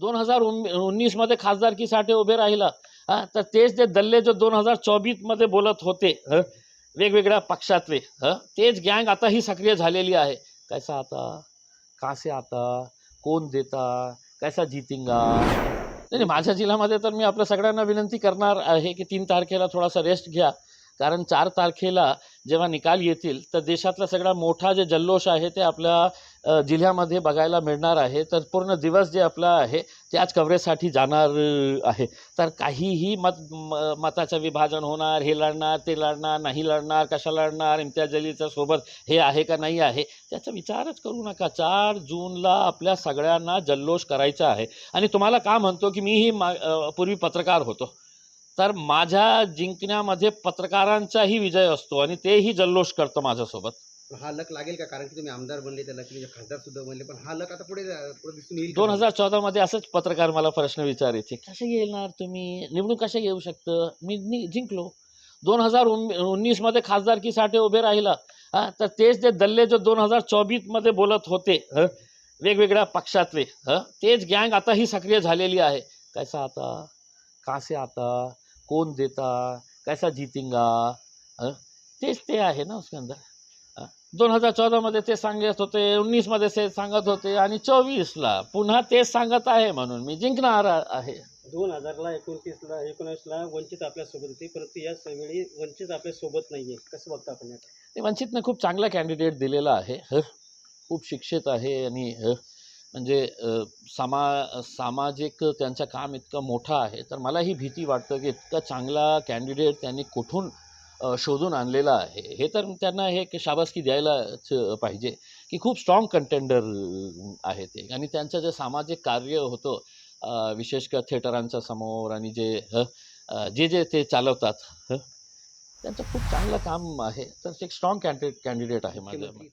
दोन हजार उन्नीसमध्ये खासदारकीसाठी उभे राहिला. हा तर तेच ते दल्ले जो दोन हजार चोवीसमध्ये बोलत होते हं, वेगवेगळ्या पक्षातले हं, तेच गँग आता ही सक्रिय झालेली आहे. कैसा आता? कासे आता? कोण देता? कैसा जितिंगा? नाही, माझ्या जिल्ह्यामध्ये तर मी आपल्या सगळ्यांना विनंती करणार आहे की तीन तारखेला थोडासा रेस्ट घ्या. कारण चार तारखेला जेव्हा निकाल येतील तर देशातला सगळा मोठा जे जल्लोष आहे ते आपल्या जिल्ह्यामध्ये बघायला मिळणार आहे. तर पूर्ण दिवस जे आपला आहे त्याच कव्हरेजसाठी जाणार आहे. तर काहीही मत म- मताचं विभाजन होणार हे लढणार ते लढणार नाही लढणार कशा लढणार इम्तियाज जलीलच्या सोबत हे आहे का नाही आहे त्याचा विचारच करू नका. चार जूनला आपल्या सगळ्यांना जल्लोष करायचा आहे. आणि तुम्हाला का म्हणतो की मीही मा पूर्वी पत्रकार होतो? तर माझ्या जिंकण्यामध्ये पत्रकारांचाही विजय असतो आणि तेही जल्लोष करतो माझ्यासोबत. पण हा लक लागेल का? कारण की तुम्ही आमदार बनले त्या लकीने खासदार सुद्धा बनले पण हा लक आता पुढे पुढे दिसून येईल? दोन हजार चौदामध्ये असंच पत्रकार मला प्रश्न विचारायचे कसे येणार तुम्ही? निवडून कसे येऊ शकतं? मी नि- जिंकलो. दोन हजार उन्नीसमध्ये खासदारकीसाठी उभे राहिला. हा तर तेच ते दल्ले जो दोन हजार चोवीसमध्ये बोलत होते हं, वेगवेगळ्या पक्षातले हं, तेच गँग आता ही सक्रिय झालेली आहे. कैसा आता? कासे आता? कोण देता? कैसा जितिंगा? हं, तेच ते आहे ना उसके अंदर दोन हजार चौदामध्ये ते सांगत होते उन्नीसमध्ये ते सांगत होते आणि चोवीसला पुन्हा तेच सांगत आहे म्हणून मी जिंकणार आहे. दोन हजारला एकोणतीसला एकोणीसला वंचित आपल्यासोबत होती परंतु या वेळी वंचित आपल्यासोबत नाही आहे कसं बघता आपण यात? ते वंचितने खूप चांगला कॅन्डिडेट दिलेला आहे. ह? खूप शिक्षित आहे आणि ह? म्हणजे सामा सामाजिक त्यांचं काम इतकं मोठं आहे तर मला ही भीती वाटतं की इतका चांगला कॅन्डिडेट त्यांनी कुठून शोधून आणलेला आहे. हे तर त्यांना हे एक शाबासकी द्यायलाच पाहिजे की खूप स्ट्रॉंग कंटेंडर आहे ते. आणि त्यांचं जे सामाजिक कार्य होतं अ, विशेषतः थिएटरांच्या समोर आणि जे ह जे जे ते चालवतात त्यांचं खूप चांगलं काम आहे. तर ते एक स्ट्रॉंग कॅन्डिडेट कॅन्डिडेट आहे माझं मुख्यमंत्री